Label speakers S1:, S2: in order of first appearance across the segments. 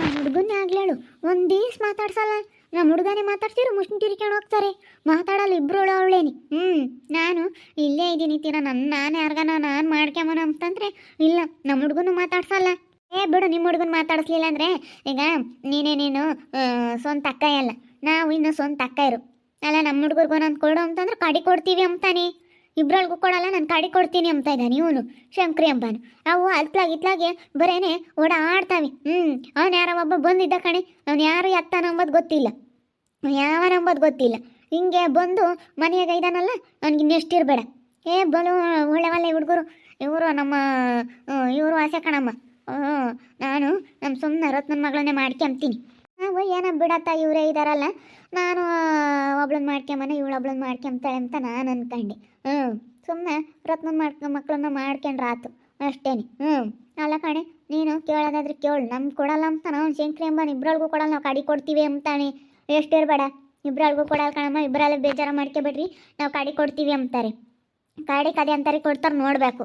S1: ನಮ್ಮ ಹುಡುಗನೇ ಆಗ್ಲೇಳು. ಒಂದು ದಿವ್ಸ ಮಾತಾಡ್ಸಲ್ಲ. ನಮ್ಮ ಹುಡುಗನೇ ಮಾತಾಡ್ತಿರು ಮುಷ್ಣ ತಿರ್ಕೊಂಡು ಹೋಗ್ತಾರೆ. ಮಾತಾಡಲ್ಲ ಇಬ್ರೋಳು ಅವಳೇನಿ. ಹ್ಞೂ ನಾನು ಇಲ್ಲೇ ಇದ್ದೀನಿ ತೀರ. ನನ್ನ ನಾನು ಯಾರಿಗಾನ ನಾನು ಮಾಡ್ಕೊಂಬನ ಅಂತಂದ್ರೆ ಇಲ್ಲ ನಮ್ಮ ಹುಡುಗನೂ ಮಾತಾಡ್ಸಲ್ಲ. ಏ ಬಿಡು ನಿಮ್ಮ ಹುಡುಗನ ಮಾತಾಡಿಸ್ಲಿಲ್ಲ ಅಂದರೆ ಈಗ ನೀನೇ ನೀನು ಸ್ವಂತ ಅಕ್ಕ ಅಲ್ಲ ನಾವು ಇನ್ನು ಸ್ವಂತ ಅಕ್ಕ ಇರು. ಅಲ್ಲ ನಮ್ಮ ಹುಡುಗರ್ಗೂ ಕೊಡು ಅಂತಂದ್ರೆ ಕಡಿ ಕೊಡ್ತೀವಿ ಅಂತಾನೆ. ಇಬ್ರೊಳಗೂ ಕೊಡಲ್ಲ ನಾನು ಕಾಡಿ ಕೊಡ್ತೀನಿ ಅಂತ ಇದ್ದಾನೆ ಇವನು, ಶಂಕ್ರಿ ಅಂಬಾನು. ಅವು ಅತ್ಲಾಗ ಇತ್ಲಾಗೆ ಬರೇನೆ ಓಡಾಡ್ತಾವೆ. ಹ್ಞೂ ಅವನು ಯಾರೋ ಒಬ್ಬ ಬಂದಿದ್ದ ಕಣೆ, ಅವ್ನು ಯಾರು ಎತ್ತಾನ ಅಂಬೋದು ಗೊತ್ತಿಲ್ಲ. ಯಾವನ ಅಂಬೋದು ಗೊತ್ತಿಲ್ಲ. ಹಿಂಗೆ ಬಂದು ಮನೆಯಾಗ ಇದ್ದಾನಲ್ಲ ಅವ್ನಿಗೆ ಇನ್ನೆಷ್ಟಿರಬೇಡ ಏ, ಬಲು ಒಳ್ಳೆ ಒಳ್ಳೆ ಹುಡುಗರು. ಇವರು ನಮ್ಮ ಇವರು ಆಸೆ ಕಣಮ್ಮ. ನಾನು ನಮ್ಮ ಸುಮ್ಮನೆ ರತ್ನನ ಮಗಳನ್ನೇ ಮಾಡ್ಕೊಂತೀನಿ. ನಾವು ಏನೋ ಬಿಡತ್ತ ಇವರೇ ಇದ್ದಾರಲ್ಲ ನಾನು ಒಬ್ಳನ್ನ ಮಾಡ್ಕೊಂಬನೆ ಇವಳು ಒಬ್ಳನ್ನ ಮಾಡ್ಕೊಂಬ್ತಾಳೆ ಅಂತ ನಾನು ಅನ್ಕಂಡೆ. ಹ್ಞೂ ಸುಮ್ಮನೆ ರತ್ನ ಮಾಡ್ಕೊ ಮಕ್ಕಳನ್ನ ಮಾಡ್ಕೊಂಡ್ರೆ ಆತು. ಅಷ್ಟೇನೆ. ಹ್ಞೂ ಅಲ್ಲ ಕಣೆ, ನೀನು ಕೇಳೋದಾದ್ರೆ ಕೇಳು. ನಮ್ಗೆ ಕೊಡಲ್ಲ ಅಂತ ನಾವು ಶಂಕ್ರಿ ಅಂಬನ್ ಇಬ್ಬರಲ್ಗೂ ಕೊಡಲ್ಲ, ನಾವು ಕಡಿ ಕೊಡ್ತೀವಿ ಅಂತಾನೆ. ಎಷ್ಟು ಇರಬೇಡ ಇಬ್ಬರಲ್ಗೂ ಕೊಡಲ್ಲ ಕಣಮ್ಮ ಇಬ್ಬರಲ್ಲೇ ಬೇಜಾರು ಮಾಡ್ಕೊಬೇಡ್ರಿ. ನಾವು ಕಡಿ ಕೊಡ್ತೀವಿ ಅಂತಾರೆ. ಕಾಡಿ ಕದೆ ಅಂತಾರೆ ಕೊಡ್ತಾರೆ ನೋಡಬೇಕು.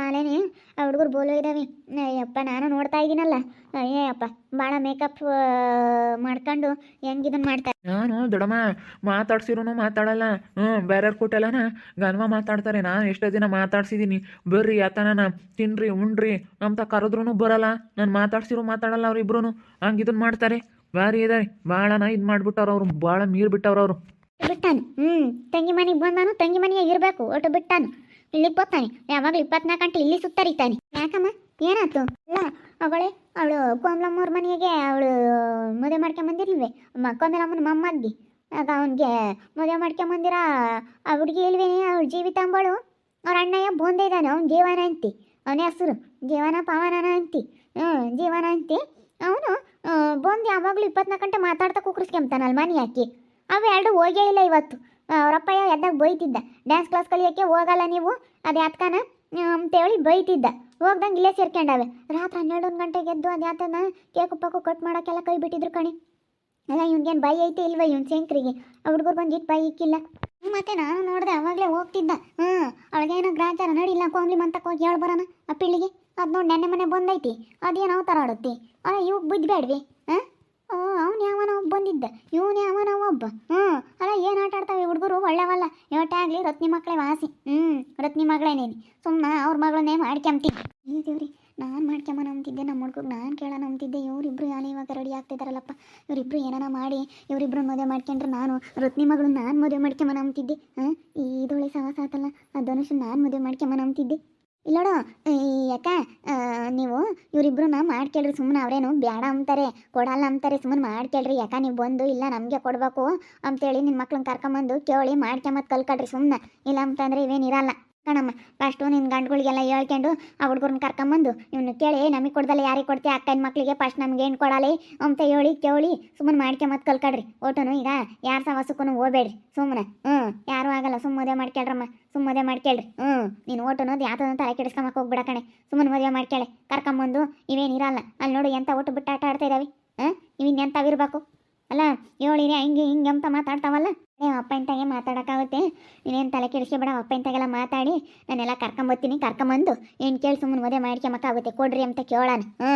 S1: ಮಾಲೇನಿ, ಆ ಹುಡುಗರು ಬೋಲು ಇದ್ದಾವೆ ಅಯ್ಯಪ್ಪ ನಾನು ನೋಡ್ತಾ ಇದ್ದೀನಲ್ಲ. ಅಯ್ಯಪ್ಪ ಭಾಳ ಮೇಕಪ್ ಮಾಡ್ಕೊಂಡು ಹೆಂಗ್ ಇದನ್ನು ಮಾಡ್ತಾರೆ
S2: ನಾನು ದೊಡಮ್ಮ ಮಾತಾಡ್ಸಿರೋನು ಮಾತಾಡಲ್ಲ. ಹ್ಞೂ ಬೇರೆಯವ್ರ ಕೊಟ್ಟೆಲ್ಲನ ಗನ್ವ ಮಾತಾಡ್ತಾರೆ. ನಾನು ಎಷ್ಟೋ ದಿನ ಮಾತಾಡ್ಸಿದ್ದೀನಿ ಬರ್ರಿ ಆತನ ತಿನ್ರಿ, ಉಣ್ರಿ ಅಂತ ಕರೆದ್ರೂ ಬರಲ್ಲ. ನಾನು ಮಾತಾಡ್ಸಿರೋ ಮಾತಾಡಲ್ಲ ಅವ್ರಿಬ್ರು ಹಂಗೆ ಇದನ್ನ ಮಾಡ್ತಾರೆ. ಭಾರಿ ಇದಾರೆ. ಭಾಳನ ಇದು ಮಾಡಿಬಿಟ್ಟವ್ರು ಅವ್ರು. ಭಾಳ ಮೀರ್ ಬಿಟ್ಟವ್ರು ಅವರು.
S1: ಬಿಟ್ಟಾನು. ಹ್ಞೂ ತಂಗಿ ಮನೆಗೆ ಬಂದಾನು, ತಂಗಿ ಮನೆಯಾಗ ಇರಬೇಕು, ಒಟ್ಟು ಬಿಟ್ಟಾನು. ಇಲ್ಲಿಗೆ ಬರ್ತಾನೆ, ಯಾವಾಗಲೂ ಇಪ್ಪತ್ನಾಲ್ಕು ಗಂಟೆ ಇಲ್ಲಿ ಸುತ್ತರಿತಾನೆ. ಯಾಕಮ್ಮ, ಏನಾಯ್ತು? ಇಲ್ಲ ಅವಳೆ, ಅವಳು ಕೋಮಲಮ್ಮವ್ರ ಮನೆಗೆ ಅವಳು ಮದುವೆ ಮಾಡ್ಕೊಂಬಂದಿರ್ಲ್ವೇ ಮ ಕೋಮಲಮ್ಮನ ಮೊಮ್ಮಗ್ಗಿ. ಆಗ ಅವನಿಗೆ ಮದುವೆ ಮಾಡ್ಕೊಂಬಂದಿರ ಆ ಹುಡುಗಿ ಇಲ್ವೇನೆ, ಅವಳು ಜೀವಿತ ಅಂಬಳು ಅವ್ರ ಅಣ್ಣಯ್ಯ ಬೋಂದೆ ಇದ್ದಾನೆ, ಅವ್ನು ಜೀವನ ಅಂತಿ. ಅವನೇ ಹೆಸರು, ಜೀವನ ಪವನ ಅಂತಿ. ಹ್ಞೂ ಜೀವನ ಅಂತಿ. ಅವನು ಬೋಂದಿ ಯಾವಾಗಲೂ ಇಪ್ಪತ್ನಾಲ್ಕು ಗಂಟೆ ಮಾತಾಡ್ತಾ ಕುಕ್ರಿಸ್ಕೊಂತಾನಲ್ಲ ಮನೆ ಹಾಕಿ ಅವು ಎರಡು ಹೋಗೇ ಇಲ್ಲ ಇವತ್ತು. ಅವರಪ್ಪಯ್ಯ ಎದ್ದಾಗ ಬೈತಿದ್ದ. ಡ್ಯಾನ್ಸ್ ಕ್ಲಾಸ್ ಕಲಿಯೋಕ್ಕೆ ಹೋಗಲ್ಲ ನೀವು. ಅದು ಯಾತ್ಕಾನ? ಅಂತೇಳಿ ಬೈತಿದ್ದ. ಹೋಗ್ದಂಗೆ ಇಲ್ಲೇ ಸೇರ್ಕೊಂಡವೆ. ರಾತ್ರಿ ಹನ್ನೆರಡು ಗಂಟೆಗೆ ಎದ್ದು ಅದು ಯಾತನ ಕೇಕು ಪಾಕು ಕಟ್ ಮಾಡೋಕ್ಕೆಲ್ಲ ಕೈ ಬಿಟ್ಟಿದ್ರು ಕಣಿ. ಅಲ್ಲ ಇವ್ನಿಗೇನು ಬೈ ಐತೆ ಇಲ್ವ ಇವ್ನು ಸೇಂಕ್ರಿಗೆ? ಹುಡುಗರು ಬಂದಿಟ್ಟು ಬೈ ಇಕ್ಕಿಲ್ಲ. ಹ್ಮ್, ಮತ್ತೆ ನಾನು ನೋಡಿದೆ ಅವಾಗಲೇ ಹೋಗ್ತಿದ್ದ. ಹ್ಞೂ ಅವಳಿಗೇನೋ ಗ್ರಾಚಾರ ನಡಿಲ್ಲ ಕೋಂಬ್ಲಿ ಮಂತಕ್ಕೆ ಹೋಗಿ ಹೇಳಿ ಬರೋಣ ಆ ಪಿಳ್ಳಿಗೆ? ಅದು ನೋಡಿ ನೆನ್ನೆ ಮನೆ ಬಂದೈತಿ. ಅದೇನು ಅವತಾರ ಆಡುತ್ತೆ ಅಲ್ಲ ಇವಾಗ ಬುದ್ಧಿ ಬೇಡ್ವಿ ಹಾಂ? ಅವ್ನು ಯಾವನ ಒಬ್ಬ ಬಂದಿದ್ದ. ಇವನು ಯಾವನ ಒಬ್ಬ. ಹ್ಞೂ, ಅಲ್ಲ ಏನು ಆಟ ಆಡ್ತಾವೆ ಹುಡುಗರು? ಒಳ್ಳೆವಲ್ಲ. ಆಗಲಿ ರತ್ನಿ ಮಕ್ಕಳೇ ವಾಸಿ. ಹ್ಞೂ, ರತ್ನಿ ಮಗಳೇನೇನಿ ಸುಮ್ಮನೆ ಅವ್ರ ಮಗಳನ್ನೇ ಮಾಡ್ಕೊಂತೀನಿ ಈ ದೇವ್ರಿ, ನಾನು ಮಾಡ್ಕೊಂಬನ ಅಂತಿದ್ದೆ ನಮ್ಮ ಹುಡುಗ ನಾನು ಕೇಳೋಣ ಅಂತಿದ್ದೆ ಇವರಿಬ್ರು ಯಾರು ಇವಾಗ ರೆಡಿ ಆಗ್ತಿದಾರಲ್ಲಪ್ಪ. ಇವರಿಬ್ರು ಏನಾನ ಮಾಡಿ, ಇವರಿಬ್ರು ಮದುವೆ ಮಾಡ್ಕೊಂಡ್ರೆ ನಾನು ರತ್ನಿ ಮಗಳು ನಾನು ಮದುವೆ ಮಾಡ್ಕೊಂಬನ ಅಂತಿದ್ದೆ ಹಾಂ ಈ ಇದೊಳೆ ಸಾಹಸ ಆತಲ್ಲ, ಆ ಧನುಷ್ ನಾನು ಮದುವೆ ಮಾಡ್ಕೊಂಬನ ಅಂತಿದ್ದೆ ಇಲ್ಲೋಡ ಯಾಕ ನೀವು ಇವರಿಬ್ರನ್ನ ಮಾಡ್ಕೇಳ್ರಿ ಸುಮ್ಮನೆ ಅವರೇನು ಬೇಡ ಅಂತಾರೆ, ಕೊಡಲ್ಲ ಅಂತಾರೆ ಸುಮ್ಮನೆ ಮಾಡ್ಕೇಳ್ರಿ ಯಾಕ ನೀವು ಬಂದು ಇಲ್ಲ ನಮಗೆ ಕೊಡಬೇಕು ಅಂತೇಳಿ ನಿಮ್ಮ ಮಕ್ಳನ್ನ ಕರ್ಕೊಂಬಂದು ಕೇಳಿ ಮಾಡ್ಕೊಂಬತ್ತು ಕಲ್ಕಡ್ರಿ ಸುಮ್ಮನೆ ಇಲ್ಲ ಅಂತಂದ್ರೆ ಇವೇನಿರಲ್ಲ ಕಣಮ್ಮ ಫಸ್ಟು ನಿನ್ನ ಗಂಡುಗಳಿಗೆಲ್ಲ ಹೇಳ್ಕೊಂಡು ಆ ಹುಡುಗರನ್ನ ಕರ್ಕೊಂಬಂದು ಇವನು ಕೇಳಿ ನಮಗೆ ಕೊಡ್ದಲ್ಲ, ಯಾರಿಗೆ ಕೊಡ್ತೀಯ? ಅಕ್ಕನ ಮಕ್ಕಳಿಗೆ ಫಸ್ಟ್ ನಮ್ಗೆ ಏನು ಕೊಡಲಿ? ಅಂತ ಹೇಳಿ, ಕೇಳಿ, ಸುಮ್ಮನೆ ಮಾಡ್ಕೊಂಬತ್ತು ಕಲ್ಕಡ್ರಿ. ಓಟನು ಈಗ ಯಾರ ಸಹಸಕ್ಕೂ ಹೋಗ್ಬೇಡ್ರಿ, ಸುಮ್ಮನೆ. ಹ್ಞೂ ಯಾರೂ ಆಗಲ್ಲ ಸುಮ್ಮದೇ ಮಾಡ್ಕೇಳ್ರಮ್ಮ ಸುಮ್ಮ ಮದುವೆ ಮಾಡ್ಕೇಳ್ರಿ. ಹ್ಞೂ ನೀನು ಓಟ್ ಅದು ಯಾವ್ದೋ ತಲೆ ಕೆಡಿಸ್ಕೊಂಬಕ್ಕೆ ಹೋಗ್ಬಿಡ ಕಣೆ. ಸುಮ್ಮನೆ ಮದುವೆ ಮಾಡ್ಕೇಳೆ, ಕರ್ಕೊಂಬಂದು ಇವೇನಿರಲ್ಲ ಅಲ್ಲಿ ನೋಡು ಎಂಥ ಒಟ್ಟು ಬಿಟ್ಟು ಆಟ ಆಡ್ತಾ ಇದ್ದಾವೆ ಹಾಂ ಇವಿನ್ ಎಂಥವಿರ್ಬೇಕು ಅಲ್ಲ ಹೇಳಿರಿ ಹಂಗೆ ಹಿಂಗೆ ಅಂತ ಮಾತಾಡ್ತಾವಲ್ಲ? ಏ ಅಪ್ಪ ಇಂತಾಗೆ ಮಾತಾಡೋಕ್ಕಾಗುತ್ತೆ. ನೀನೇನು ತಲೆ ಕೆಡಿಸ್ಕೊಬೇಡ ಅಪ್ಪ ಇಂತಾಗೆಲ್ಲ ಮಾತಾಡಿ. ನಾನೆಲ್ಲ ಕರ್ಕೊಂಬತ್ತೀನಿ, ಕರ್ಕೊಂಬಂದು. ಏನು ಕೇಳಿ ಸುಮ್ಮನೆ ಮದುವೆ ಮಾಡ್ಕೊಂಬಕ್ಕಾಗುತ್ತೆ ಕೊಡ್ರಿ ಅಂತ ಕೇಳೋಣ. ಹ್ಞೂ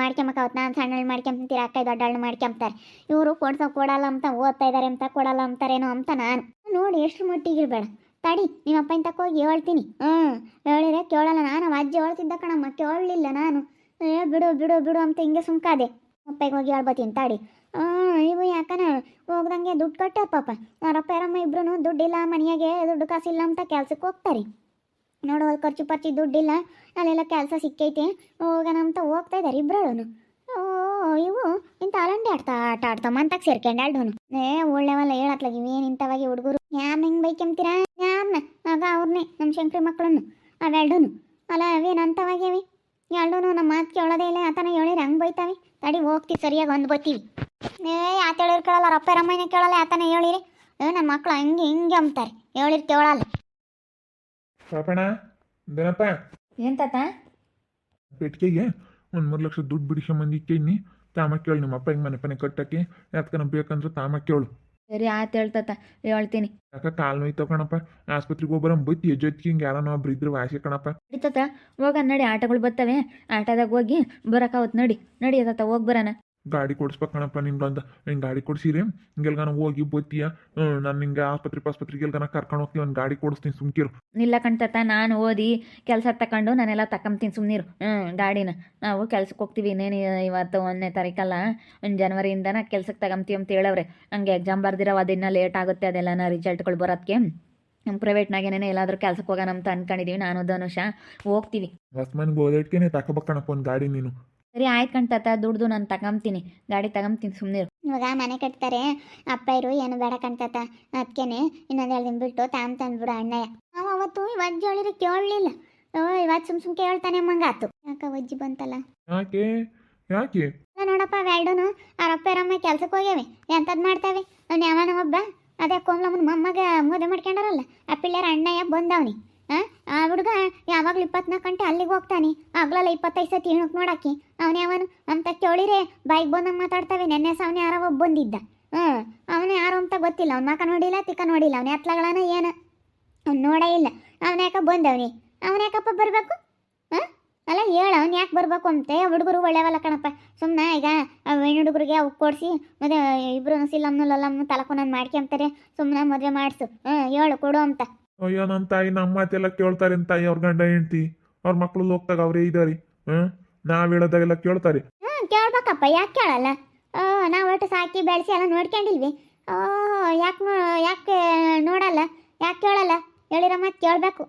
S1: ಮಾಡ್ಕೊಂಬಕ್ಕಾಗುತ್ತೆ. ನಾನು ಸಣ್ಣಳು ಮಾಡ್ಕೊಂತೀರ ಅಕ್ಕ ದೊಡ್ಡ ಹಣ್ಣು ಮಾಡ್ಕೊಂಬ್ತಾರೆ. ಇವರು ಕೊಡ್ಸೋ ಕೊಡಲ್ಲ ಅಂತ, ಓದ್ತಾ ಇದ್ದಾರೆ ಅಂತ ಕೊಡಲ್ಲ ಅಂತಾರೇನೋ ಅಂತ ನಾನು. ನೋಡಿ, ಎಷ್ಟು ಮಟ್ಟಿಗೆ ಇರಬೇಡ. ತಡಿ, ನಿಮ್ಮ ಅಪ್ಪ ಇಂತಕ್ಕೆ ಹೋಗಿ ಹೇಳ್ತೀನಿ. ಹ್ಞೂ ಹೇಳಿದ್ರೆ ಕೇಳಲ್ಲ ನಾನು. ಅಜ್ಜಿ ಹೇಳ್ತಿದ್ದ ಕಣಮ್ಮ, ಕೇಳಲಿಲ್ಲ ನಾನು. ಏ, ಬಿಡು ಬಿಡು ಬಿಡು ಅಂತ ಹಿಂಗೆ ಸುಮ್ಕಾದೆ. ಅಪ್ಪಗೆ ಹೋಗಿ ಹೇಳ್ಬತ್ತೀನಿ. ತಡಿ. ಹಾಂ ಇವು ಯಾಕನ ಹೋಗ್ದಂಗೆ ದುಡ್ಡು ಕಟ್ಟಾರ ಪಾಪ. ಅವರಪ್ಪ ಯಾರಮ್ಮ ಇಬ್ರು ದುಡ್ಡಿಲ್ಲ ಮನೆಯಾಗೆ ದುಡ್ಡು ಕಾಸಿಲ್ಲ ಅಂತ ಕೆಲ್ಸಕ್ಕೆ ಹೋಗ್ತಾರೆ. ನೋಡು ಖರ್ಚು ಪರ್ಚಿ ದುಡ್ಡಿಲ್ಲ ಅಲ್ಲೆಲ್ಲ ಕೆಲಸ ಸಿಕ್ಕೈತೆ, ಹೋಗೋಣ ಅಂತ ಹೋಗ್ತಾ ಇದ್ದಾರೆ ಇಬ್ಬರಳು ಓ, ಇವು ಇಂಥ ಅಲಂಡಿ ಆಡ್ತಾ, ಆಟ ಆಡ್ತಾ ಮಂತಾಗ ಸೇರ್ಕೊಂಡು ಆಡೋನು ಏ, ಒಳ್ಳೆವಲ್ಲ, ಹೇಳತ್ಲಾಗ, ಇವೇನು ಇಂಥವಾಗಿ ಹುಡುಗರು. ಯಾರನ್ನ ಹಿಂಗೆ ಬೈಕೊಂತೀರಾ ಯಾರನ್ನ ಆಗ ಅವ್ರನ್ನೇ ನಮ್ಮ ಶಂಕರಿ ಮಕ್ಕಳನ್ನು ಅವೆರಡೂ ಅಲ್ಲ ಅವೇನು ಅಂಥವಾಗ್ಯವಿ ಎರಡೂ ನಮ್ಮ ಮಾತು ಕೇಳೋದೇ ಇಲ್ಲ, ಆತನ ಹೇಳಿರಿ ಹಂಗೆ ಬೈತಾವೆ? ತಡಿ, ಹೋಗ್ತೀವಿ, ಸರಿಯಾಗಿ ಒಂದು ಬತ್ತೀವಿ ಏ ಆತ ಹೇಳಿರ್ ಕೇಳಲ್ಲ ರೊಪ್ಪ ರಮ್ಮಯ್ಯನ ಕೇಳಲ್ಲ ಆತನ ಹೇಳಿರಿ. ಏ ನನ್ನ ಮಕ್ಳು ಹಂಗೆ ಹಿಂಗೆ ಅಂತಾರೆ ಹೇಳಿರ್ ಕೇಳಲ್ಲ.
S3: ಪಾಪಣ ದೇನಪ್ಪ
S4: ಏನ್ ತಾತ?
S3: ಪೆಟ್ಟಿಗೆಗೆ ಒಂದು ಮೂರು ಲಕ್ಷ ದುಡ್ಡು ಬಿಡಿಸ್ಕೊಂಬಂದು ಇಕ್ಕೇನಿ. ತಾಮ ಕೇಳು ನಿಮ್ಮ ಅಪ್ಪ ಹಿಂಗೆ ಮನೆ ಪನೆ ಕಟ್ಟಕ್ಕೆ. ಯಾತ್ಕನ ಬೇಕಂದ್ರೆ ತಾಮ ಕೇಳು.
S4: ಸರಿ ಆತ ಹೇಳ್ತಾತ ಹೇಳ್ತೀನಿ.
S3: ಯಾಕ ಕಾಲು ನೋಯ್ತ ಕಣಪ್ಪ? ಆಸ್ಪತ್ರೆಗೆ ಹೋಗ್ಬರ ಬೈತಿ ಜೊತೆಗೆ ಹಿಂಗೆ ಯಾರನ್ನ ಒಬ್ರು ಇದ್ರೆ ವಾಸಿ ಕಣಪ್ಪ.
S4: ನಡೀತತ ಹೋಗ ನಡಿ ಆಟಗಳು ಬರ್ತವೆ. ಆಟದಾಗ ಹೋಗಿ ಬರಕಾವತ್ ನಡಿ. ನಡಿ ತಾತ ಹೋಗಿ ಬರೋಣ.
S3: ಗಾಡಿ ಕೊಡಿಸ್ಬೇಕಣಪ್ಪ ನಿಮ್ಗಂತ ಹಿಂಗೆ ಗಾಡಿ ಕೊಡ್ಸಿರಿ ಹಿಂಗೆಲ್ಗಾನ ಹೋಗಿ ಬತ್ತೀಯ ನಾನು ನಿಂಗೆ ಆಸ್ಪತ್ರೆ ಪಾಸ್ಪತ್ರೆಗೆ ಎಲ್ಗಾನ ಕರ್ಕೊಂಡು ಹೋಗ್ತೀವಿ ಒಂದು ಗಾಡಿ ಕೊಡಿಸ್ತೀನಿ ಸುಮ್ಕಿರು.
S4: ಇಲ್ಲ ಕಣ್ತತ್ತ ನಾನು ಓದಿ ಕೆಲಸ ತಕೊಂಡು ನಾನೆಲ್ಲ ತಕೊಂತೀನಿ ಸುಮ್ಮನಿರು ಹ್ಞೂ ಗಾಡಿನ. ನಾವು ಕೆಲ್ಸಕ್ಕೆ ಹೋಗ್ತೀವಿ ಇನ್ನೇನು ಇವತ್ತು ಒಂದನೇ ತಾರೀಕಲ್ಲ ಒಂದು ಜನವರಿಯಿಂದನ ಕೆಲ್ಸಕ್ಕೆ ತಗೊಂತೀವಿ ಅಂತ ಹೇಳವ್ರೆ. ಹಂಗೆ ಎಕ್ಸಾಮ್ ಬರ್ದಿರೋ ಅದಿನ್ನ ಲೇಟ್ ಆಗುತ್ತೆ ಅದೆಲ್ಲ ರಿಸಲ್ಟ್ಗಳು ಬರೋದಕ್ಕೆ ನಮ್ಮ ಪ್ರೈವೇಟ್ನಾಗೇನೇ ಎಲ್ಲಾದರೂ ಕೆಲ್ಸಕ್ಕೆ ಹೋಗೋಣ ಅಂತ ಅನ್ಕೊಂಡಿದೀವಿ ನಾನು ಧನುಷ. ಹೋಗ್ತೀವಿ.
S3: ಹೊಸ್ಮನ್ಗೆ ಓದಾಡ್ಕೆನೆ ತಗೋಬೇಕಣಪ್ಪ ಒಂದು ಗಾಡಿ ನೀನು.
S4: ಸರಿ ಆಯ್ತು ಕಣ್ತತ ದುಡ್ದು ನಾನು ತಗೊಂತೀನಿ ಗಾಡಿ ತಗೊಂತೀನಿ ಸುಮ್ಮನೆ
S1: ಇವಾಗ ಮನೆ ಕಟ್ತಾರೆ ಅಪ್ಪ ಇರು ಏನು ಬೇಡ ಕಣ್ತತ ಅದಕ್ಕೇನೆ ಇನ್ನೊಂದು ಎರಡು ದಿನ ಬಿಟ್ಟು ತಾಮ್ ತಂದ್ಬಿಡು ಅಣ್ಣಯ್ಯ. ನಾವು ಅವತ್ತು ಇವತ್ತು ಹೇಳಿದ್ರೆ ಕೇಳಲಿಲ್ಲ. ಓ ಇವತ್ತು ಸುಮ್ ಸುಮ್ ಕೇಳ್ತಾನೆ ಮಂಗಾತು ಯಾಕ ವಜ್ಜಿ ಬಂತಲ್ಲ?
S3: ಯಾಕೆ? ಯಾಕೆ?
S1: ಅಲ್ಲ ನೋಡಪ್ಪ ವ್ಯಾಲ್ಡೋನು ಅವ್ರ ಅಪ್ಪ ಇರಮ್ಮ ಕೆಲ್ಸಕ್ಕೆ ಹೋಗ್ಯಾವೆ. ಎಂಥದ್ದು ಮಾಡ್ತಾವೆ? ಅವ್ನು ಯಾವನ ಒಬ್ಬ. ಅದೇ ಕೋಮ್ಲಮ್ಮನ ಮೊಮ್ಮಗ ಮದುವೆ ಮಾಡ್ಕೊಂಡಾರಲ್ಲ. ಆ ಪಿಳ್ಳೆರ ಅಣ್ಣಯ್ಯ ಬಂದವನಿ. ಆ? ಹುಡುಗ ಯಾವಾಗಲೂ ಇಪ್ಪತ್ನಾಲ್ಕು ಗಂಟೆ ಅಲ್ಲಿಗೆ ಹೋಗ್ತಾನೆ. ಆಗ್ಲಲ್ಲ ಇಪ್ಪತ್ತೈದು ಸತಿ ಇಣಕ್ ನೋಡಾಕಿ ಅವನು ಯಾವನು? ಅಂತ ಕೇಳಿರೆ ಬೈಕ್ ಬಂದಂಗೆ ಮಾತಾಡ್ತಾವೆ. ನೆನ್ನೆ ಸಾವನೇ ಯಾರೋ ಒಬ್ಬ ಬಂದಿದ್ದ. ಹ್ಞೂ ಅವನು ಯಾರು ಅಂತ ಗೊತ್ತಿಲ್ಲ. ಅವ್ನ ಮಾಕ ನೋಡಿಲ್ಲ, ತಿಕ್ಕ ನೋಡಿಲ್ಲ. ಅವನ ಎತ್ಲಗಳನ ಏನು? ಅವ್ನು ನೋಡೇ ಇಲ್ಲ. ಅವನ ಯಾಕೆ ಬಂದವನಿ? ಅವನ ಯಾಕಪ್ಪ ಬರಬೇಕು? ಹಾಂ ಅಲ್ಲ, ಹೇಳ. ಅವ್ನು ಯಾಕೆ ಬರಬೇಕು ಅಂತೆ? ಹುಡುಗರು ಒಳ್ಳೆವಲ್ಲ ಕಣಪ್ಪ. ಸುಮ್ಮನೆ ಈಗ ಹೆಣ್ಣು ಹುಡುಗರಿಗೆ ಅವು ಕೊಡಿಸಿ, ಮತ್ತೆ ಇಬ್ರು ಸಿಲ್ಲಮ್ನು ಲಲ್ಲಮ್ನು ತಲಕೋನನ್ನು ಮಾಡ್ಕೊಂತಾರೆ. ಸುಮ್ಮನೆ ಮದುವೆ ಮಾಡಿಸು. ಹ್ಞೂ ಹೇಳು, ಕೊಡು ಅಂತ.
S3: ಅಯ್ಯೋ ನನ್ನ ತಾಯಿ ನಮ್ಮ ಮಾತೆಲ್ಲ ಕೇಳ್ತಾರೆ ಅಂತ ತಾಯಿ ಅವ್ರ ಗಂಡ ಹೆಂಡ್ತಿ. ಅವ್ರ ಮಕ್ಳು ಹೋಗ್ತಾಗ ಅವರೇ ಇದಾರೆ. ಹ್ಮ್? ನಾವು ಹೇಳೋದಾಗೆಲ್ಲ ಕೇಳ್ತಾರೆ.
S1: ಹ್ಮ್, ಕೇಳ್ಬೇಕಪ್ಪ, ಯಾಕೆ ಕೇಳಲ್ಲ? ನಾವು ಒಟ್ಟು ಸಾಕಿ ಬೆಳೆಸಿ ಎಲ್ಲ ನೋಡ್ಕೊಂಡಿಲ್ವಿ. ಯಾಕೆ ಯಾಕೆ ನೋಡಲ್ಲ? ಯಾಕೆ ಕೇಳಲ್ಲ? ಹೇಳಿರ ಮತ್ತೆ ಕೇಳಬೇಕು.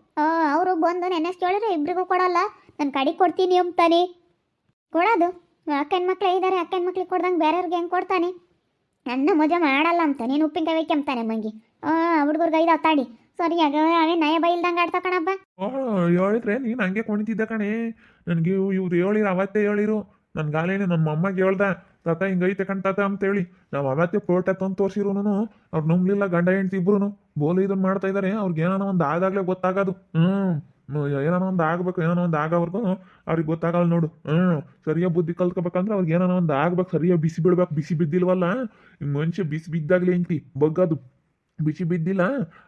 S1: ಅವರು ಬಂದು ನೆನೆ ಕೇಳಿದ್ರೆ, ಇಬ್ರಿಗೂ ಕೊಡಲ್ಲ. ನನ್ನ ಕಡಿ ಕೊಡ್ತೀನಿ ಅಂತಾನೆ. ಕೊಡೋದು. ಅಕ್ಕನ ಮಕ್ಳು ಇದ್ದಾರೆ ಅಕ್ಕನ ಮಕ್ಳಿಗೆ ಕೊಡ್ದಂಗೆ ಬೇರೆಯವ್ರಿಗೆ ಹೆಂಗೆ ಕೊಡ್ತಾನೆ? ನನ್ನ ಮಜಾ ಮಾಡಲ್ಲ ಅಂತ ನೀನು ಉಪ್ಪಿನಕಾಯಿ ಕೆಮ್ತಾನೆ ಮಂಗಿ ಹುಡುಗರ್ಗೆ ಐದು ತಾಡಿ ಸರಿ ಆಗ ಅವೇ ನಯ ಬೈಲ್ದಂಗೆ ಆಡ್ತಾ ಕಣಪ್ಪ.
S3: ಹೇಳಿದ್ರೆ ನೀನು ಹಂಗೆ ಕುಣಿತಿದ್ದ ಕಣೆ. ನನಗೆ ಇವ್ರು ಹೇಳಿರು, ಅವತ್ತೇ ಹೇಳಿರು. ನನ್ನ ಗಾಲೇನೆ ನಮ್ಮ ಅಮ್ಮಗೆ ಹೇಳ್ದ. ತಾತ ಹಿಂಗೈತೆ ಕಣ್ ತಾತ ಅಂತೇಳಿ. ನಾವು ಅವತ್ತೇ ಫೋಟೋ ತಂದು ತೋರಿಸಿರೋನು ಅವ್ರು ನಂಬ್ಲಿಲ್ಲ ಗಂಡ ಹೆಂಡ್ತಿ ಇಬ್ರು ಬೋಲಿ ಇದನ್ನ ಮಾಡ್ತಾ ಇದಾರೆ. ಅವ್ರಿಗೆ ಏನಾನ ಒಂದು ಆದಾಗಲೇ ಗೊತ್ತಾಗೋದು. ಹ್ಞೂ ಏನಾನ ಒಂದು ಆಗಬೇಕು, ಏನಾನ ಒಂದು ಆಗೋವರೆಗೂ ಅವ್ರಿಗೆ ಗೊತ್ತಾಗಲ್ಲ ನೋಡು. ಹ್ಞೂ ಸರಿಯಾಗಿ ಬುದ್ಧಿ ಕಲ್ತ್ಕೋಬೇಕಂದ್ರೆ ಅವ್ರಿಗೆ ಏನಾನ ಒಂದು ಆಗ್ಬೇಕು. ಸರಿಯಾಗಿ ಬಿಸಿ ಬಿಡ್ಬೇಕು. ಬಿಸಿ ಬಿದ್ದಿಲ್ವಲ್ಲ? ಮನುಷ್ಯ ಬಿಸಿ ಬಿದ್ದಾಗಲೇ ಹೆಂಡ್ತಿ. ಬಗ್ಗದು. ಬಿಸಿ ಬಿದ್ದಿಲ್ಲ?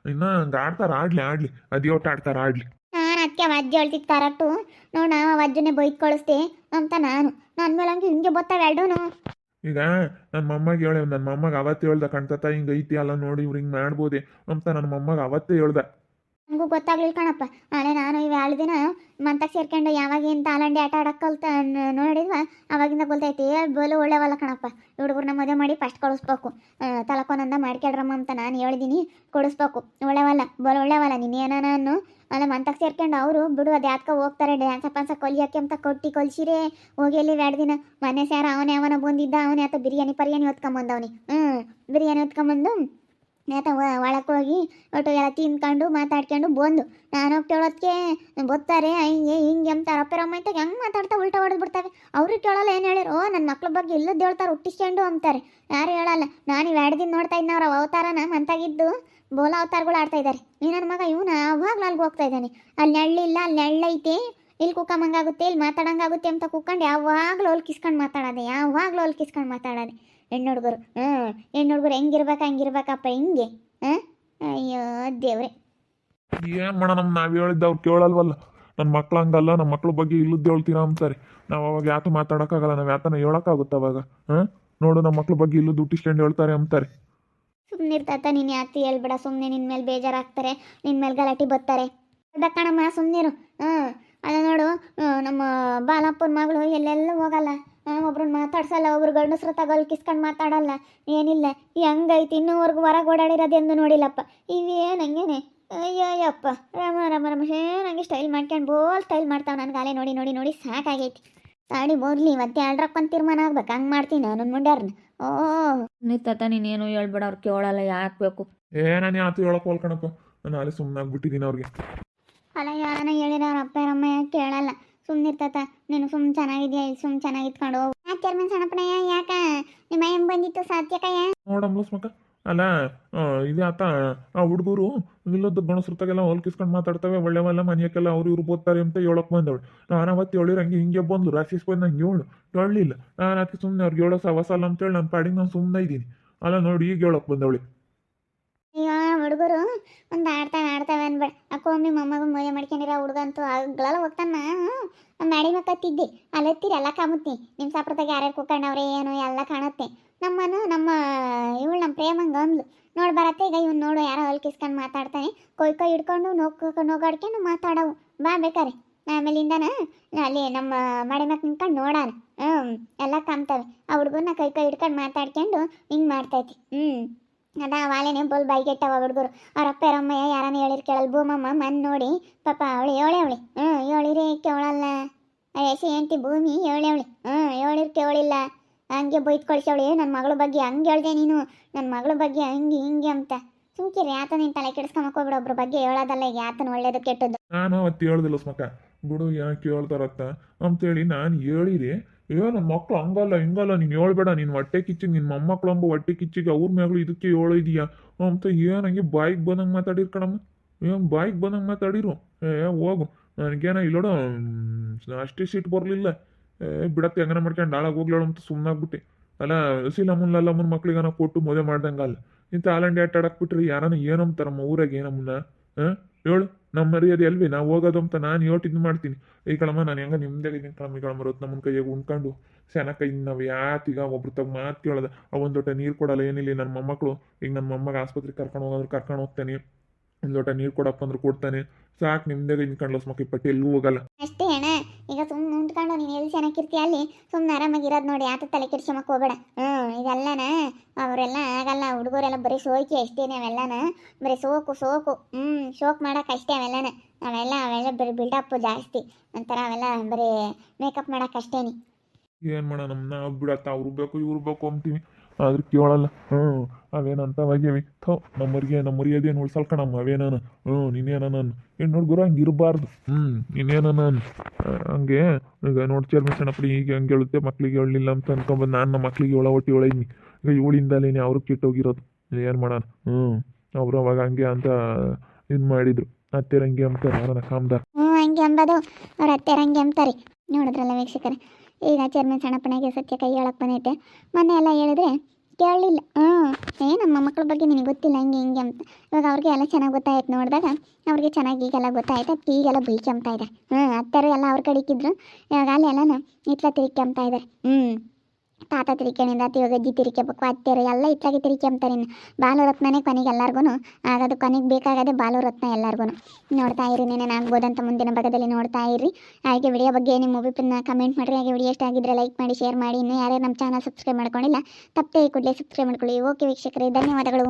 S3: ಇನ್ನ ಹಂಗ ಆಡ್ತಾರ ಆಡ್ಲಿ ಆಡ್ಲಿ. ಅದ್ಯೋಟ್ ಆಡ್ತಾರ ಆಡ್ಲಿ.
S1: ನಾನು ಅದಕ್ಕೆ ಅಜ್ಜಿ ಹೇಳ್ತಿದ್ ತರಟ್ಟು ನೋಡ ಅಜ್ಜನೇ ಬೈಕ್ ಕಳಿಸ್ತೆ ಅಂತ ನಾನು. ನನ್ನ ಮೇಲೆ ಹಂಗೆ ಹಿಂಗೆ ಬರ್ತಾವೆ ಎರಡೂನು.
S3: ಈಗ ನನ್ನ ಮೊಮ್ಮಗೆ ಹೇಳಿ ನನ್ನ ಮೊಮ್ಮಗೆ ಅವತ್ತೇ ಹೇಳ್ದ ಕಣ್ತತ ಹಿಂಗೆ ಐತಿ ಅಲ್ಲ ನೋಡಿ ಇವ್ರು ಹಿಂಗೆ ಮಾಡ್ಬೋದೆ ಅಂತ ನನ್ನ ಮೊಮ್ಮಗೆ ಅವತ್ತೇ ಹೇಳ್ದ.
S1: ನನಗೂ ಗೊತ್ತಾಗ್ಲಿಲ್ಲ ಕಣಪ್ಪ. ನಾಳೆ ನಾನು ಇವು ಎರಡು ದಿನ ಮಂತಕ್ಕೆ ಸೇರ್ಕೊಂಡು ಯಾವಾಗಿಂದ ತಾಲಂಡಿ ಆಟ ಆಡಕ್ಕೆ ಕಲ್ತ ನೋಡಿದ್ವ, ಅವಾಗಿಂದ ಗೊತ್ತೈತಿ ಬಲು ಒಳ್ಳೆವಲ್ಲ ಕಣಪ್ಪ. ಹುಡುಗರನ್ನ ಮದುವೆ ಮಾಡಿ ಫಸ್ಟ್ ಕಳಿಸ್ಬೇಕು. ತಲಕೋನಂದ ಮಾಡ್ಕೊಳ್ರಮ್ಮ ಅಂತ ನಾನು ಹೇಳಿದ್ದೀನಿ ಕೊಡಿಸ್ಬೇಕು. ಒಳ್ಳೆವಲ್ಲ, ಬೋಲು ಒಳ್ಳೆವಲ್ಲ ನೀನು ನಾನು? ಅಲ್ಲ ಮಂತಕ್ಕೆ ಸೇರ್ಕೊಂಡು ಅವರು ಬಿಡು, ಅದು ಯಾತ್ಕ ಹೋಗ್ತಾರೆ ಡ್ಯಾನ್ಸ್ ಪಾನ್ಸ ಕೊಲಿಯಕ್ಕೆ ಅಂತ ಕೊಟ್ಟು ಕೊಲ್ಸಿರೇ. ಹೋಗಿ ಎಲ್ಲಿ ಎರಡು ದಿನ? ಮನೆ ಸ್ಯಾರ ಅವನೇ, ಅವನ ಬಂದಿದ್ದ, ಅವನೇ, ಆತ ಬಿರಿಯಾನಿ, ಪರಿಯಾನಿ ಹೊತ್ಕೊಂಬಂದವನಿ. ಹ್ಞೂ ಬಿರಿಯಾನಿ ಹೊತ್ಕೊಂಬಂದು ಆತ ಒಳಕ್ಕೆ ಹೋಗಿ ಒಟ್ಟು ಎಲ್ಲ ತಿನ್ಕೊಂಡು ಮಾತಾಡ್ಕೊಂಡು ಬಂದು. ನಾನು ಹೋಗಿ ಕೇಳೋದಕ್ಕೆ ಬರ್ತಾರೆ ಹಿಂಗೆ ಹಿಂಗೆ ಅಂತ ಅಪ್ಪರಮ್ಮ ಅಂತ ಹೆಂಗೆ ಮಾತಾಡ್ತಾ ಉಲ್ಟಾ ಹೊಡೆದು ಬಿಡ್ತಾವೆ ಅವರು ಕೇಳಲ್ಲ ಏನು ಹೇಳಿರು ಓ ನನ್ನ ಮಕ್ಳ ಬಗ್ಗೆ ಇಲ್ಲದ್ದು ಹೇಳ್ತಾರೆ, ಹುಟ್ಟಿಸ್ಕೊಂಡು ಅಂತಾರೆ ಯಾರು ಹೇಳಲ್ಲ. ನಾನು ಇವು ಎರಡು ದಿನ ನೋಡ್ತಾ ಇದ್ನ, ಅವ್ರ ಅವತಾರನ ಮಂತಾಗಿದ್ದು ಬೋಲ ಅವತಾರಗಳು ಆಡ್ತಾ ಇದ್ದಾರೆ ಈ ನನ್ನ ಮಗ ಇವನು ಅವಾಗ್ಲೂ ಅಲ್ಲಿಗೆ ಹೋಗ್ತಾ ಇದ್ದಾನೆ. ಅಲ್ಲಿ ನೆಳ್ಳಿಲ್ಲ ಅಲ್ಲಿ ನೆಳ್ಳೈತೆ ಇಲ್ಲಿ ಕುಕ್ಕಂಗಾಗುತ್ತೆ ಇಲ್ಲಿ ಮಾತಾಡಂಗಾಗುತ್ತೆ ಅಂತ ಕುಕ್ಕಂಡು ಯಾವಾಗಲೂ ಅಲ್ಲಿ ಕಿಸ್ಕೊಂಡು ಮಾತಾಡೋದೆ, ಯಾವಾಗಲೂ ಅಲ್ಲಿ ಕಿಸ್ಕೊಂಡು ಮಾತಾಡೋದೆ. ಹೆಣ್ಣು ಹುಡುಗರು ಹ್ಞೂ ಹೆಣ್ಣು ಹುಡುಗರು ಹೆಂಗಿರ್ಬೇಕು ಹಂಗಿರ್ಬೇಕಪ್ಪ ಹಿಂಗೆ. ಹಾಂ ಅಯ್ಯೋ ದೇವ್ರೆ.
S3: ಏನು ಮಾಡೋಣ ನಾವು ಹೇಳಿದ್ದ ಅವ್ರು ಕೇಳಲ್ವಲ್ಲ. ನನ್ನ ಮಕ್ಳು ಹಂಗಲ್ಲ ನಮ್ಮ ಮಕ್ಳ ಬಗ್ಗೆ ಇಲ್ಲದ್ದು ಹೇಳ್ತೀರಾ ಅಂತಾರೆ. ನಾವು ಅವಾಗ ಯಾತು ಮಾತಾಡೋಕ್ಕಾಗಲ್ಲ ನಾವು ಯಾತನ ಹೇಳೋಕ್ಕಾಗುತ್ತೆ ಅವಾಗ? ಹಾಂ ನೋಡು ನಮ್ಮ ಮಕ್ಳ ಬಗ್ಗೆ ಇಲ್ಲದ್ದು ಹುಟ್ಟಿಸ್ಕೊಂಡು ಹೇಳ್ತಾರೆ ಅಂತಾರೆ.
S1: ಸುಮ್ಮನೆ ಇರ್ತಾತ ನೀನು ಯಾತಿ ಹೇಳ್ಬೇಡ. ಸುಮ್ಮನೆ ನಿನ್ನ ಮೇಲೆ ಬೇಜಾರಾಗ್ತಾರೆ. ನಿನ್ನ ಮೇಲೆ ಗಲಾಟಿ ಬರ್ತಾರೆ ಕಣಮ್ಮ ಸುಮ್ಮನಿರು ಹ್ಮ್ ಅದ ನೋಡು ನಮ್ಮ ಬಾಲಪ್ಪನ ಮಗಳು ಎಲ್ಲೆಲ್ಲೂ ಹೋಗಲ್ಲ. ಒಬ್ರನ್ನ ಮಾತಾಡ್ಸಲ್ಲ ಒಬ್ರು ಗಂಡಸ್ರ ತಗೊಲ್ ಕಿಸ್ಕೊಂಡು ಮಾತಾಡಲ್ಲ. ಏನಿಲ್ಲ ಹೆಂಗೈತಿ ಇನ್ನೂವರೆಗೂ ಹೊರಗೆ ಓಡಾಡಿರೋದೆಂದು ನೋಡಿಲ್ಲಪ್ಪ. ಇವೇನು ಹಂಗೇನೆ ಅಯ್ಯಯ್ಯಪ್ಪ ರಾಮ ರಮ ರಮ ನಂಗೆ ಸ್ಟೈಲ್ ಮಾಡ್ಕೊಂಡು ಬೋಲ್ ಸ್ಟೈಲ್ ಮಾಡ್ತಾವ ನನ್ನ ಗಾಲೆ. ನೋಡಿ ನೋಡಿ ನೋಡಿ ಸಾಕಾಗೈತಿ. ತಾಡಿ ಬೋರ್ಲಿ ಮತ್ತೆ ಎರಡರಪ್ಪ ತೀರ್ಮಾನ ಆಗ್ಬೇಕು. ಹಂಗೆ ಮಾಡ್ತೀನಿ ನಾನು ಮುಂಡ್ಯಾರನ್ನ ಓ.
S4: ನಿತ್ತತ ನೀನೇನು ಹೇಳ್ಬೇಡ ಅವ್ರು ಕೇಳಲ್ಲ ಯಾಕೆ ಬೇಕು?
S3: ಏ ನಾನು ಯಾತು ಹೇಳಕ್ ಹೋಲ್ಕಣಪ್ಪ ನಾನು ಅಲ್ಲಿ ಸುಮ್ಮನೆ ಆಗ್ಬಿಟ್ಟಿದ್ದೀನಿ ಅವ್ರಿಗೆ.
S1: ಅಲ್ಲ ಯಾರನ್ನ ಹೇಳಿರ ಅವ್ರ ಅಪ್ಪ ಅಮ್ಮ ಕೇಳಲ್ಲ. ಸುಮ್ಮನಿರ್ತತ ನೀನು ಸುಮ್ ಚೆನ್ನಾಗಿದ್ಯಾ? ಇಲ್ಲಿ ಸುಮ್ ಚೆನ್ನಾಗಿತ್ಕೊಂಡು ಯಾಕೆ ಚೇರ್ಮನ್ ಸಣ್ಣಪ್ಪನಯ್ಯ, ಯಾಕ? ನಿಮ್ಮ ಏನ್ ಬಂದಿತ್ತು ಸಾಧ್ಯಕಯ್ಯ
S3: ನೋಡಮ್ಮ ಮಕ್ಕ ಅಲ್ಲ ಇದು ಆತ. ಆ ಹುಡುಗರು ಇಲ್ಲದ ಗಣಸೃತಾಗೆಲ್ಲ ಹೊಲ್ಕಿಸ್ಕೊಂಡು ಮಾತಾಡ್ತವೆ. ಒಳ್ಳೆವಲ್ಲ ಮನೆಯಕ್ಕೆಲ್ಲ ಅವ್ರು ಇವ್ರು ಬೋದ್ತಾರೆ ಅಂತ ಹೇಳಕ್ ಬಂದವಳು. ನಾನು ಅವತ್ತು ಹೇಳಿರ ಹಂಗೆ ಹಿಂಗೆ ಬಂದು ರಾಕ್ಷಿಸ್ ಬಂದು ನಂಗೆ ಹೇಳು. ಹೇಳಲಿಲ್ಲ. ನಾನು ಅದಕ್ಕೆ ಸುಮ್ಮನೆ ಅವ್ರಿಗೆ ಹೇಳೋ ಸವಸಲ್ಲ ಅಂತ ಹೇಳಿ ನನ್ನ ಪಾಡಿಗೆ ನಾನು ಸುಮ್ಮನೆ ಇದ್ದೀನಿ. ಅಲ್ಲ ನೋಡಿ, ಈಗ ಹೇಳಕ್ ಬಂದವಳು.
S1: ಹುಡುಗರು. ಒಂದು ಆಡ್ತಾವೆ ಆಡ್ತಾವೆ ಅನ್ಬೇಡ ಆ ಒಮ್ಮೆ ಮೊಮ್ಮಗ ಮದುವೆ ಮಾಡ್ಕೊಂಡಿರ ಹುಡುಗ ಅಂತೂ ಆಗ್ಲೆಲ್ಲ ಹೋಗ್ತಾನ. ಮ್ಯಾಡಿ ಮಕ್ಕತ್ತಿದ್ದೆ. ಅಲ್ಲಿ ಎಲ್ಲಾ ಕಾಮುತ್ತಿ ನಿಮ್ಮ ಸಾಪ್ರದಾಗ ಯಾರ್ಯಾರು ಕುಕ್ಕಣ್ಣವ್ರೆ ಏನು, ಎಲ್ಲ ಕಾಣುತ್ತೆ. ನಮ್ಮನು, ನಮ್ಮ ಇವಳು ನಮ್ಮ ಪ್ರೇಮಂಗ ಅಂದ್ಲು. ನೋಡಿ ಬರತ್ತೆ, ಈಗ ಇವ್ನು ನೋಡು, ಯಾರೋ ಅಲ್ಲಿ ಮಾತಾಡ್ತಾನೆ. ಕೊಯ್ ಕೊಯ್ ಹಿಡ್ಕೊಂಡು ನೋಗ್ ನೋಗಾಡ್ಕೊಂಡು ಮಾತಾಡವು. ಬಾ ಬೇಕಾರೆ. ಆಮೇಲಿಂದನ, ಅಲ್ಲಿ ನಮ್ಮ ಮಾಡಿ ಮ್ಯಾಕ್ ನಿಂತ್ಕೊಂಡು ನೋಡಾನ. ಹ್ಞೂ ಎಲ್ಲ ಕಾಮ್ತವೆ. ಆ ಹುಡುಗನ ಕೈ ಕೈ ಹಿಡ್ಕೊಂಡು ಮಾತಾಡ್ಕೊಂಡು ಹಿಂಗೆ ಮಾಡ್ತೈತಿ. ಹ್ಞೂ ಅದ ವಾಲೆನೆ ಬೋಲ್ ಬೈಗೆಟ್ಟವ ಹುಡುಗರು. ಅವ್ರ ಅಪ್ಪ ರಮ್ಮಯ್ಯ ಯಾರನ್ನ ಹೇಳಿರ್ ಕೇಳಲ್, ಭೂಮಮ್ಮ, ಮನ್ ನೋಡಿ, ಪಾಪ ಅವಳು ಅವಳಿ. ಹ್ಞೂ ಹೇಳಿರಿ ಕೇಳಲ್ಲ. ಎಸಿ ಏಂಟಿ ಭೂಮಿ ಏಳೆ ಅವಳಿ. ಹ್ಞೂ ಹೇಳಿರ್ ಕೇಳಿಲ್ಲ. ಹಂಗೆ ಬೈತ್ ಕೊಳ್ಸೇವಳಿ ನನ್ನ ಮಗಳ ಬಗ್ಗೆ ಹಂಗೆ ಹೇಳ್ದೆ ನೀನು? ನನ್ನ ಮಗಳ ಬಗ್ಗೆ ಹಂಗೆ ಹಿಂಗೆ ಅಂತ. ಸುಮ್ಕಿರಿ ಆತ ನಿನ್ ತಲೆ ಕೆಡಿಸ್ಕೊಂಬಕ್ ಹೋಗ್ಬಿಡು ಒಬ್ರ ಬಗ್ಗೆ ಹೇಳೋದಲ್ಲ, ಈಗ ಆತನ ಒಳ್ಳೇದು ಕೆಟ್ಟದ್ದು.
S3: ನಾನು ಅವತ್ತು ಹೇಳ್ದಿಲ್ಲ ಸ್ಮಕ ಬಿಡು ಯಾಕೆ ಹೇಳ್ತಾರತ್ತ ಅಂತೇಳಿ ನಾನು ಹೇಳಿರಿ ಅಯ್ಯೋ ನನ್ನ ಮಕ್ಳು ಹಂಗಲ್ಲ, ಹಿಂಗಲ್ಲ, ನೀನು ಹೇಳ್ಬೇಡ, ನೀನು ಹೊಟ್ಟೆ ಕಿಚ್ಚಿಗೆ ನಿನ್ನ ಮೊಮ್ಮಕ್ಳು ಅಂಬ ಹೊಟ್ಟೆ ಕಿಚ್ಚಿಗೆ ಅವ್ರ ಮ್ಯಾಗಳು ಇದಕ್ಕೆ ಹೇಳಿದೀಯಾ ಅಂತ ಏನಂಗೆ ಬಾಯಿಗೆ ಬಂದಂಗೆ ಮಾತಾಡಿರ್ ಕಣಮ್ಮ. ಏನು ಬಾಯಿಗೆ ಬಂದಂಗೆ ಮಾತಾಡಿರು. ಏ, ಹೋಗು. ನನಗೇನ ಇಲ್ಲೋಡು ಅಷ್ಟೇ ಸೀಟ್ ಬರಲಿಲ್ಲ. ಏ, ಬಿಡತ್ತೆ, ಹೆಂಗನ ಮಾಡ್ಕೊಂಡು ಹಾಳಾಗಿ ಹೋಗ್ಲೇಳು ಅಂತ ಸುಮ್ಮನಾಗ್ಬಿಟ್ಟೆ ಅಲ್ಲ ಹಸಿಲಮ್ಮನ ಲಲ್ಲಮ್ಮನ ಮಕ್ಳಿಗೆ ಕೊಟ್ಟು ಮದುವೆ ಮಾಡ್ದಂಗೆ ಅಲ್ಲ ಇಂಥ ಆಲಂಡಿ ಆಟ ಆಡಕ್ಕೆ ಬಿಟ್ರಿ ಯಾರನ್ನ ಏನಂತಾರಮ್ಮ ಊರಾಗ ಏನಮ್ಮನ್ನ ಹಾಂ ಹೇಳು. ನಮ್ಮ ಮರ್ಯಾದೆ ಅಲ್ವೇ? ನಾವು ಹೋಗೋದು ಅಂತ ನಾನು ಯೋಟಿದ್ ಮಾಡ್ತೀನಿ. ಈ ಕಳಮ್ಮ ನಾನು ಹೆಂಗ ನಿಮ್ದೇ ಇದೀನಿ ಕಳಮ್ಮ ಈ ಕಳಮ್ಮ ರೊತ್ ನಮ್ಮನ ಕೈಯಾಗ ಉಣ್ಕೊಂಡು ಸೆನಕ ಇನ್ನು ನಾವು ಯಾತೀಗ ಒಬ್ರು ತಗ ಮಾತು ಕೇಳೋದ. ಒಂದು ಲೋಟ ನೀರು ಕೊಡಲ್ಲ, ಏನಿಲ್ಲ ನನ್ನ ಮೊಮ್ಮಕ್ಕಳು ಈಗ ನನ್ನ ಮೊಮ್ಮಗ ಆಸ್ಪತ್ರೆಗೆ ಕರ್ಕೊಂಡು ಹೋಗೋದ್ರೆ ಕರ್ಕೊಂಡು ಹೋಗ್ತಾನೆ. ಒಂದು ಲೋಟ ನೀರು ಕೊಡಪ್ಪ ಅಂದ್ರೆ ಕೊಡ್ತಾನೆ. ಸಾಕು, ನಿಮ್ದೇ ಇನ್ಕೊಂಡ್ಲಸ್ ಮಕ್ಕಿ ಪಟ್ಟಿ ಎಲ್ಲೂ ಹೋಗಲ್ಲ.
S1: ಅಷ್ಟೇ ಈಗ ಸುಮ್ಮನೆ ನಿಂತ್ಕೊಂಡು ನೀನು ಎಲ್ಲಿ ಚೆನ್ನಾಗಿರ್ತೀಯ ಅಲ್ಲಿ? ಸುಮ್ಮನೆ ಆರಾಮಾಗಿರೋದು ನೋಡಿ, ಆತ ತಲೆ ಕೆಡ್ಸ್ಕೊಂಬಕ್ ಹೋಗಬೇಡ. ಹ್ಞೂ ಇದೆಲ್ಲನ? ಅವರೆಲ್ಲ ಆಗಲ್ಲ, ಹುಡುಗರೆಲ್ಲ ಬರೀ ಸೋಕಿ ಅಷ್ಟೇ ಅವೆಲ್ಲನ ಬರೀ ಸೋಕು ಸೋಕು. ಹ್ಞೂ ಶೋಕ್ ಮಾಡೋಕೆ ಅಷ್ಟೇ ಅವೆಲ್ಲನ? ಅವೆಲ್ಲ ಅವೆಲ್ಲ ಬರೀ ಬಿಲ್ಡಪ್ ಜಾಸ್ತಿ. ಒಂಥರ ಅವೆಲ್ಲ ಬರೀ ಮೇಕಪ್ ಮಾಡೋಕೆ ಅಷ್ಟೇನಿ.
S3: ಏನು ಮಾಡೋಣ ಬಿಡತ್ತ? ಅವ್ರು ಬೇಕು, ಇವ್ರು ಬೇಕು ಅಂತೀವಿ. ಆದ್ರೆ ಕೇಳಲ್ಲ. ಹ್ಞೂ ಅವೇನಂತ ಹೋಗ್ಯವಿ ಥೋ, ನಮ್ಮರಿಗೆ ನಮ್ಮ ಮರ್ಯಾದೆಯನ್ನು ಉಳ್ಸಲ್ಕಣಮ್ಮ ಅವೇನಾನ? ಹ್ಞೂ ನೀನೇನ ನಾನು ಏನು ನೋಡಿ ಗುರು ಹಂಗೆ ಇರಬಾರ್ದು. ಹ್ಞೂ ನೀನೇನ ನಾನು ಹಂಗೆ. ಈಗ ನೋಡಿ ಚೇರ್ಮನ್ ಸಣ್ಣಪ್ಪಡಿ ಈಗ ಹಂಗೆ ಹೇಳುತ್ತೆ, ಮಕ್ಳಿಗೆ ಹೇಳಲಿಲ್ಲ ಅಂತ ಅನ್ಕೊಂಬಂದು ನಾನು ನಮ್ಮ ಮಕ್ಳಿಗೆ ಒಳ ಒಟ್ಟಿ ಒಳಗಿನಿ ಈಗ ಇವಳಿಂದಲೇನೆ ಅವರು ಕೆಟ್ಟೋಗಿರೋದು ಏನು ಮಾಡೋಣ? ಹ್ಞೂ, ಅವರು ಅವಾಗ ಹಂಗೆ ಅಂತ ಇದು ಮಾಡಿದ್ರು. ಅತ್ತೆರಂಗೆ ಅಂತ ಅಂತಾರೆ ಯಾರನ್ನ ಕಾಮ್ದ
S1: ಹ್ಞೂ, ಹಂಗೆ ಅಂಬೋದು. ಅವ್ರ ಅತ್ತೆರಂಗೆ ಅಂತಾರೆ ನೋಡಿದ್ರಲ್ಲ ವೀಕ್ಷಕರೇ. ಈಗ ಚೇರ್ಮನ್ ಸಣ್ಣಪ್ಪನಾಗೆ ಸತ್ಯ ಕೈ ಹೇಳಕ್ಕೆ ಬಂದೈತೆ ಮೊನ್ನೆ ಎಲ್ಲ ಹೇಳಿದ್ರೆ ಕೇಳಲಿಲ್ಲ. ಹ್ಞೂ ಏ, ನಮ್ಮ ಮಕ್ಕಳ ಬಗ್ಗೆ ನಿನಗೆ ಗೊತ್ತಿಲ್ಲ, ಹಂಗೆ, ಹಿಂಗೆ ಅಂತ. ಇವಾಗ ಅವ್ರಿಗೆ ಎಲ್ಲ ಚೆನ್ನಾಗಿ ಗೊತ್ತಾಯ್ತು ನೋಡಿದಾಗ ಅವ್ರಿಗೆ ಚೆನ್ನಾಗಿ ಈಗೆಲ್ಲ ಗೊತ್ತಾಯ್ತು ಅದಕ್ಕೆ ಈಗೆಲ್ಲ ಬೈಕೊಂಬ್ತಾ ಇದೆ ಹ್ಞೂ ಅತ್ತರು ಎಲ್ಲ ಅವ್ರ ಕಡೆ ಇಕ್ಕಿದ್ರು. ಇವಾಗ ಅಲ್ಲಿ ಎಲ್ಲನ ಇತ್ಲ ತಿರ್ಕೊಂಬ್ತಾ ಇದ್ದಾರೆ ಹ್ಞೂ ತಾತ ತಿರ್ಕೊಂಡಿಂದ ಇವಾಗ ಅಜ್ಜಿ ತಿರ್ಕೋಬೇಕು ಅತ್ತೆರು ಎಲ್ಲ ಇತ್ಲಾಗೆ ತಿರಿಕೆಂಬ್ತಾರೆ ಇನ್ನು. ಬಾಲು ರತ್ನನೇ ಕೊನೆಗೆ ಎಲ್ಲರಿಗೂ ಆಗೋದು ಕೊನೆಗೆ ಬೇಕಾಗದೆ ಬಾಲು ರತ್ನ ಎಲ್ಲರಿಗೂ ನೋಡ್ತಾ ಇರಿ ನೀನೇನು ಆಗ್ಬೋದಂತ ಮುಂದಿನ ಭಾಗದಲ್ಲಿ ನೋಡ್ತಾ ಇರಿ. ಹಾಗೆ ವಿಡಿಯೋ ಬಗ್ಗೆ ನಿಮ್ಮ ಒಪಿಪಿನ ಕಮೆಂಟ್ ಮಾಡಿರಿ. ಹಾಗೆ ವಿಡಿಯೋ ಇಷ್ಟ ಆಗಿದ್ರೆ ಲೈಕ್ ಮಾಡಿ ಶೇರ್ ಮಾಡಿ. ಇನ್ನೂ ಯಾರ್ಯಾರು ನಮ್ಮ ಚಾನಲ್ ಸಬ್ಸ್ಕ್ರೈಬ್ ಮಾಡ್ಕೊಂಡಿಲ್ಲ, ತಪ್ಪದೆ ಕೂಡಲೇ ಸಬ್ಸ್ಕ್ರೈಬ್ ಮಾಡ್ಕೊಳ್ಳಿ. ಓಕೆ ವೀಕ್ಷಕರೇ, ಧನ್ಯವಾದಗಳು.